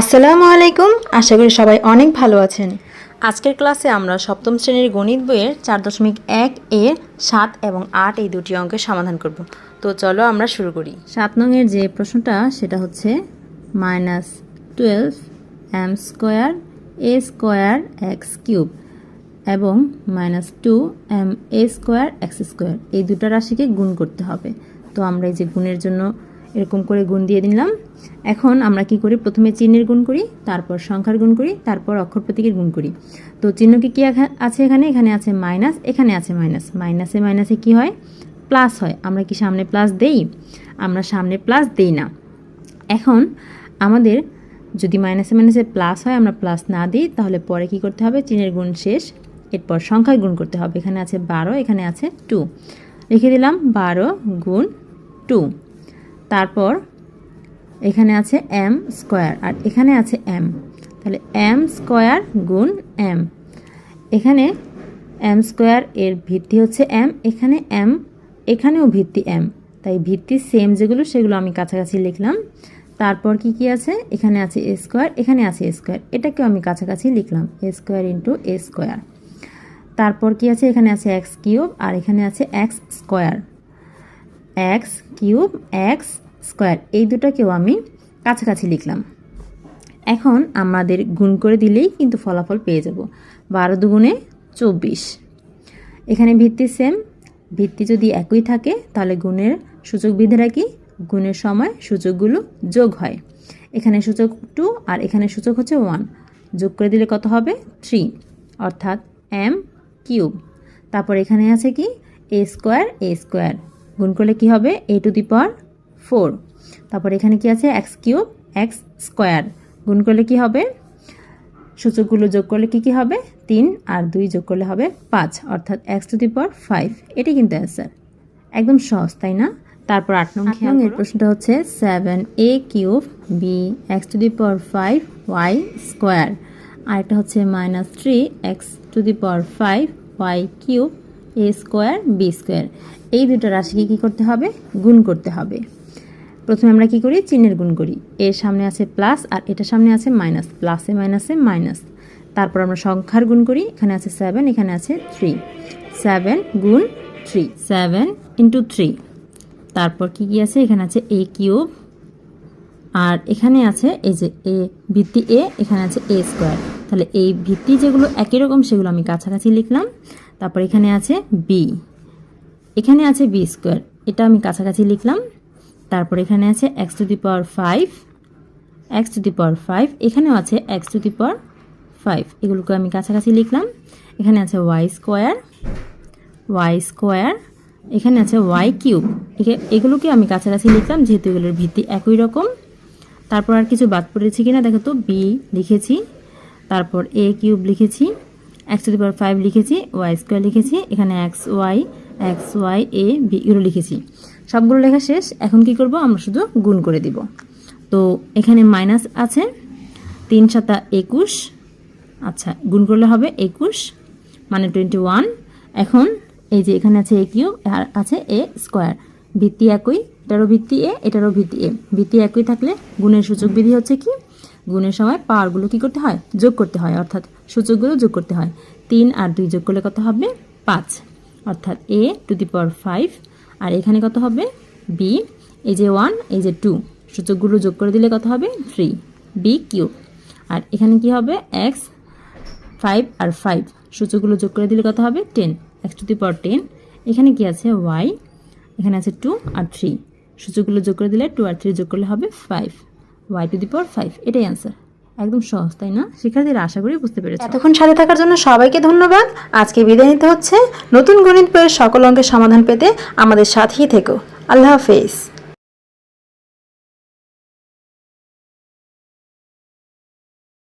আসসালামু আলাইকুম। আশা করি সবাই অনেক ভালো আছেন। আজকের ক্লাসে আমরা সপ্তম শ্রেণির গণিত বইয়ের চার দশমিক এক এর সাত এবং আট এই দুটি অঙ্কের সমাধান করব। তো চলো আমরা শুরু করি। সাত নংয়ের যে প্রশ্নটা, সেটা হচ্ছে minus twelve M square, A square, X cube এবং minus two M A square, X square. এই দুটো রাশিকে গুণ করতে হবে। তো আমরা এই যে গুণের জন্য এরকম করে গুণ দিয়ে দিলাম। এখন আমরা কি করি? প্রথমে চিহ্নের গুণ করি, তারপর সংখ্যার গুণ করি, তারপর অক্ষর প্রতীকের গুণ করি। তো চিহ্ন কি কি আছে এখানে? এখানে আছে মাইনাস এখানে আছে মাইনাস মাইনাসে মাইনাসে কি হয়? প্লাস হয়। আমরা কি সামনে প্লাস দেই? আমরা সামনে প্লাস দেই না। এখন আমাদের যদি মাইনাসে মাইনাসে প্লাস হয়, আমরা প্লাস না দিই, তাহলে পরে কি করতে হবে? চিনের গুণ শেষ। এরপর সংখ্যায় গুণ করতে হবে। এখানে আছে বারো, এখানে আছে টু লিখে দিলাম বারো গুণ টু তারপর এখানে আছে এম স্কোয়ার, আর এখানে আছে এম তাহলে এম স্কোয়ার গুণ এম এখানে এম স্কোয়ার এর ভিত্তি হচ্ছে এম এখানে এম এখানেও ভিত্তি এম তাই ভিত্তি সেম যেগুলো, সেগুলো আমি কাছাকাছি লিখলাম। তারপর কি কি আছে? এখানে আছে এ স্কোয়ার, এখানে আছে এ স্কোয়ার। এটাকেও আমি কাছাকাছি লিখলাম A square into A square. তারপর কি আছে? এখানে আছে এক্স কিউব, আর এখানে আছে X square. X cube X square, এই দুটোকেও আমি কাছাকাছি লিখলাম। এখন আমাদের গুণ করে দিলেই কিন্তু ফলাফল পেয়ে যাব। বারো দুগুণে চব্বিশ। এখানে ভিত্তি সেম ভিত্তি যদি একই থাকে, তাহলে গুণের সূচক বিধে রাখি গুণের সময় সূচকগুলো যোগ হয়। এখানে সূচক টু আর এখানে সূচক হচ্ছে ওয়ান যোগ করে দিলে কত হবে? থ্রি অর্থাৎ এম কিউব। তারপর এখানে আছে কি? এ স্কোয়ার এ স্কোয়ার গুণ করলে কি হবে? এ টু দি পাওয়ার ফোর তারপর এখানে কি আছে? এক্স কিউব এক্স স্কোয়ার গুণ করলে কি হবে? সূচকগুলো যোগ করলে কি কি হবে? তিন আর দুই যোগ করলে হবে পাঁচ। অর্থাৎ X to the power five এটি কিন্তু অ্যান্সার একদম সহজ তাই না? তারপর আট নং খেয়াল এর প্রশ্নটা হচ্ছে seven A cube B X to the power five Y square আর এটা হচ্ছে minus three X to the power five Y cube A square B square এই দুটো রাশিকে কী করতে হবে? গুণ করতে হবে। প্রথমে আমরা কি করি? চিহ্নের গুণ করি। এর সামনে আছে প্লাস আর এটার সামনে আছে মাইনাস প্লাসে মাইনাসে মাইনাস তারপর আমরা সংখ্যার গুণ করি। এখানে আছে সেভেন এখানে আছে থ্রি সেভেন গুণ থ্রি সেভেন ইন্টু থ্রি তারপর কি কি আছে? এখানে আছে এ কিউব আর এখানে আছে এই যে এ ভিত্তি এ এখানে আছে এ স্কোয়ার তাহলে এই ভিত্তি যেগুলো একই রকম, সেগুলো আমি কাছাকাছি লিখলাম। তারপর এখানে আছে বি এখানে আছে বি স্কোয়ার এটা আমি কাছাকাছি লিখলাম। তারপর এখানে আছে X to the power five X to the power five এখানেও আছে X to the power five এগুলোকে আমি কাছাকাছি লিখলাম। এখানে আছে ওয়াই স্কোয়ার ওয়াই স্কোয়ার এখানে আছে ওয়াই কিউব এগুলোকে আমি কাছাকাছি লিখলাম যেহেতু এগুলোর ভিত্তি একই রকম। তারপর আর কিছু বাদ পড়েছি কিনা? দেখো তো বি লিখেছি। তারপর এ কিউব লিখেছি। X to the power five লিখেছি ওয়াই স্কোয়ার লিখেছি, এখানে X Y X Y A B এগুলো লিখেছি। সবগুলো লেখা শেষ, এখন কি করব? আমরা শুধু গুণ করে দিব। তো এখানে মাইনাস আছে, তিন সাতা একুশ আচ্ছা গুণ করলে হবে একুশ মানে টোয়েন্টি ওয়ান এখন এই যে এখানে আছে এ কিউব আর আছে এ স্কোয়ার ভিত্তি একই, এটারও ভিত্তি এ এটারও ভিত্তি এ ভিত্তি একই থাকলে গুণের সূচক বিধি হচ্ছে কি? গুণের সময় পাওয়ারগুলো কি করতে হয়? যোগ করতে হয়, অর্থাৎ সূচকগুলো যোগ করতে হয়। তিন আর দুই যোগ করলে কত হবে? পাঁচ। অর্থাৎ এ টু দি পাওয়ার ফাইভ, আর এখানে কত হবে? বি। এই যে ওয়ান, এই যে টু, সূচকগুলো যোগ করে দিলে কত হবে? থ্রি। B cube. আর এখানে কি হবে? এক্স, ফাইভ আর ফাইভ, সূচকগুলো যোগ করে দিলে কত হবে? Ten. X to the power ten. এখানে কি আছে? ওয়াই। এখানে আছে টু আর থ্রি। সূচকগুলো যোগ করে দিলে টু আর থ্রি যোগ করলে হবে five. Y to the power five এটাই আনসার একদম সহজ, তাই না? শিক্ষার্থীরা আশা করি বুঝতে পেরেছে। এতক্ষণ সাথে থাকার জন্য সবাইকে ধন্যবাদ। আজকে বিদায় নিতে হচ্ছে নতুন গণিত বইয়ের সকল অঙ্কের সমাধান পেতে আমাদের সাথেই থেকো। আল্লাহ হাফেজ।